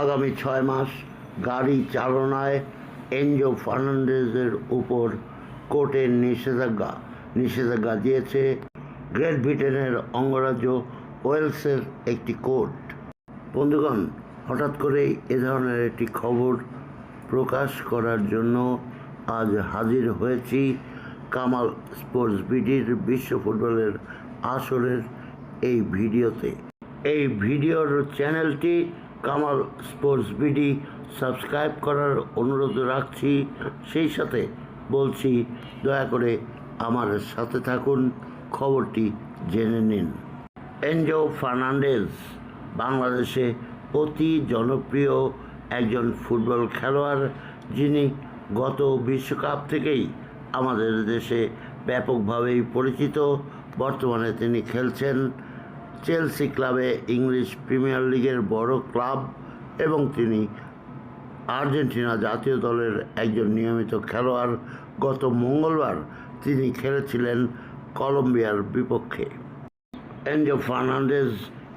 আগামী ছয় মাস গাড়ি চালনায় এনজো ফার্নান্ডেজের উপর কোর্টের নিষেধাজ্ঞা নিষেধাজ্ঞা দিয়েছে গ্রেট ব্রিটেনের অঙ্গরাজ্য ওয়েলসের একটি কোর্ট। বন্ধুগণ, হঠাৎ করেই এ ধরনের একটি খবর প্রকাশ করার জন্য আজ হাজির হয়েছি কামাল স্পোর্টস বিডির বিশ্ব ফুটবলের আসরের এই ভিডিওতে। এই ভিডিওর চ্যানেলটি কামাল স্পোর্টস বিডি সাবস্ক্রাইব করার অনুরোধ রাখছি। সেই সাথে বলছি, দয়া করে আমার সাথে থাকুন। খবরটি জেনে নিন। এনজো ফার্নান্ডেজ বাংলাদেশে অতি জনপ্রিয় একজন ফুটবল খেলোয়াড়, যিনি গত বিশ্বকাপ থেকেই আমাদের দেশে ব্যাপকভাবেই পরিচিত। বর্তমানে তিনি খেলছেন চেলসি ক্লাবে ইংলিশ প্রিমিয়ার লিগের বড় ক্লাব এবং তিনি আর্জেন্টিনা জাতীয় দলের একজন নিয়মিত খেলোয়াড়। গত মঙ্গলবার তিনি খেলেছিলেন কলম্বিয়ার বিপক্ষে। এনজো ফার্নান্ডেজ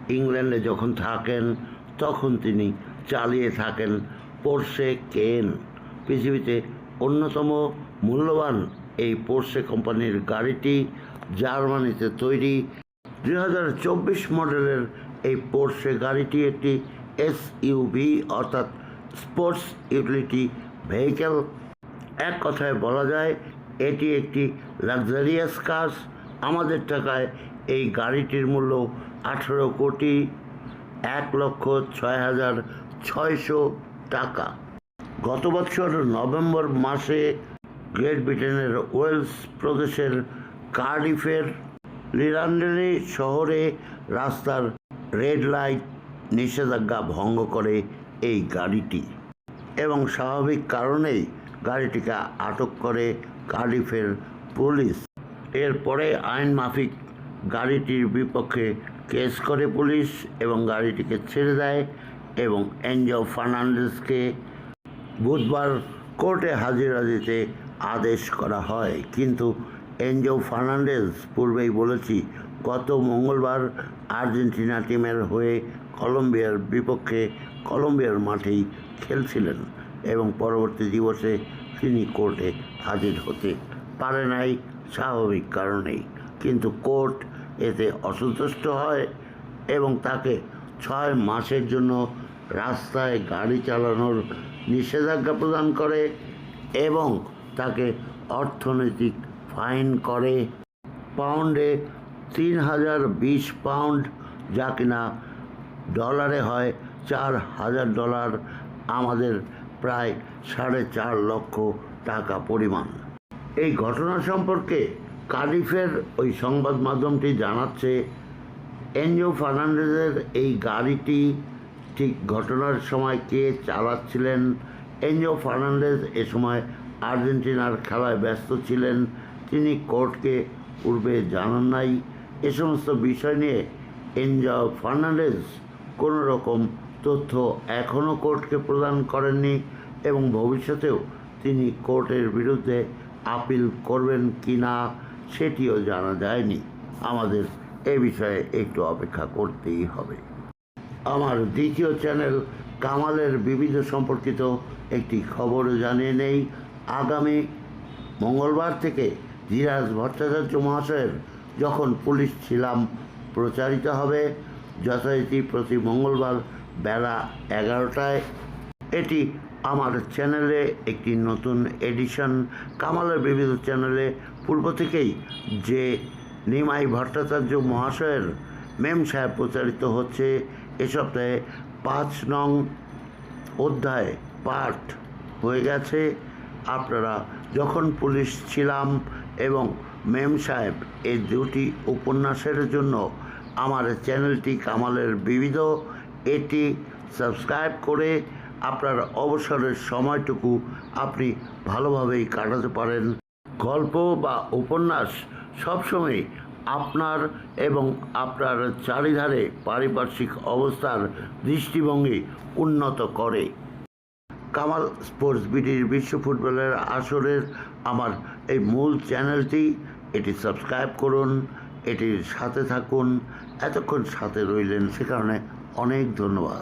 ইংল্যান্ডে যখন থাকেন, তখন তিনি চালিয়ে থাকেন পোর্সে কেন। পৃথিবীতে অন্যতম মূল্যবান এই পোর্সে কোম্পানির গাড়িটি জার্মানিতে তৈরি। চব্বিশ মডেলের এই পোর্সে গাড়িটি একটি এস ইউভি অর্থাৎ স্পোর্টস ইউটিলিটি ভেহিকেল এক কথায় বলা যায়, এটি একটি লাক্সারিয়াস কার আমাদের টাকায় এই গাড়িটির মূল্য আঠেরো কোটি এক লক্ষ ছয় হাজার ছয়শো টাকা। গত বছর নভেম্বর মাসে গ্রেট ব্রিটেনের ওয়েলস প্রদেশের কার্ডিফের লিরান্ডেনি শহরে রাস্তার রেড লাইট নিষেধাজ্ঞা ভঙ্গ করে এই গাড়িটি এবং স্বাভাবিক কারণেই গাড়িটিকে আটক করে কার্ডিফের পুলিশ। এরপরে আইন মাফিক গাড়িটির বিপক্ষে কেস করে পুলিশ এবং গাড়িটিকে ছেড়ে দেয় এবং এনজো ফার্নান্ডেসকে বুধবার কোর্টে হাজিরা দিতে আদেশ করা হয়। কিন্তু এনজো ফার্নান্ডেজ পূর্বেই বলেছি, গত মঙ্গলবার আর্জেন্টিনা টিমের হয়ে কলম্বিয়ার বিপক্ষে কলম্বিয়ার মাঠেই খেলছিলেন এবং পরবর্তী দিবসে তিনি কোর্টে হাজির হতে পারে নাই স্বাভাবিক কারণেই। কিন্তু কোর্ট এতে অসন্তুষ্ট হয় এবং তাকে ছয় মাসের জন্য রাস্তায় গাড়ি চালানোর নিষেধাজ্ঞা প্রদান করে এবং তাকে অর্থনৈতিক ফাইন করে পাউন্ডে তিন হাজার বিশ পাউন্ড, যা কিনা ডলারে হয় চার হাজার ডলার, আমাদের প্রায় সাড়ে চার লক্ষ টাকা পরিমাণ। এই ঘটনা সম্পর্কে কারিফের ওই সংবাদ মাধ্যমটি জানাচ্ছে, এনজিও ফার্নান্ডেজের এই গাড়িটি ঠিক ঘটনার সময় কে চালাচ্ছিলেন? এনজিও ফার্নান্ডেজ এ সময় আর্জেন্টিনার খেলায় ব্যস্ত ছিলেন কোর্টকে পূর্বে জানান নাই। এ সমস্ত বিষয় নিয়ে এনজিও ফার্নান্ডেজ কোনো রকম তথ্য এখনও কোর্টকে প্রদান করেননি এবং ভবিষ্যতেও তিনি কোর্টের বিরুদ্ধে আপিল করবেন কি না সেটিও জানা যায়নি। আমাদের এ বিষয়ে একটু অপেক্ষা করতেই হবে। আমার দ্বিতীয় চ্যানেল কামালের বিবিধ সম্পর্কিত একটি খবর জানিয়ে নেই। আগামী মঙ্গলবার থেকে ধীরাজ ভট্টাচার্য মহাশয়ের যখন পুলিশ ছিলাম, প্রচারিত হবে যথারীতি প্রতি মঙ্গলবার বেলা এগারোটায়। এটি আমার চ্যানেলে একটি নতুন এডিশন। কামালের বিবিধ চ্যানেলে পূর্ব থেকেই যে নিমাই ভট্টাচার্য মহাশয়ের মেম সাহেব প্রচারিত হচ্ছে, এ সপ্তাহে পাঁচ নং অধ্যায় পাঠ হয়ে গেছে। আপনারা যখন পুলিশ ছিলাম এবং মেম সাহেব এই দুটি উপন্যাসের জন্য আমার চ্যানেলটি কামালের বিবিধ। এটি সাবস্ক্রাইব করে আপনার অবসরের সময়টুকু আপনি ভালোভাবেই কাটাতে পারেন। গল্প বা উপন্যাস সবসময় আপনার এবং আপনার চারিধারে পারিপার্শ্বিক অবস্থার দৃষ্টিভঙ্গি উন্নত করে। কামাল স্পোর্টস বিটির বিশ্ব ফুটবলের আসরের আমার এই মূল চ্যানেলটি, এটি সাবস্ক্রাইব করুন, এটির সাথে থাকুন, এতক্ষণ সাথে রইলেন, সে কারণে অনেক ধন্যবাদ।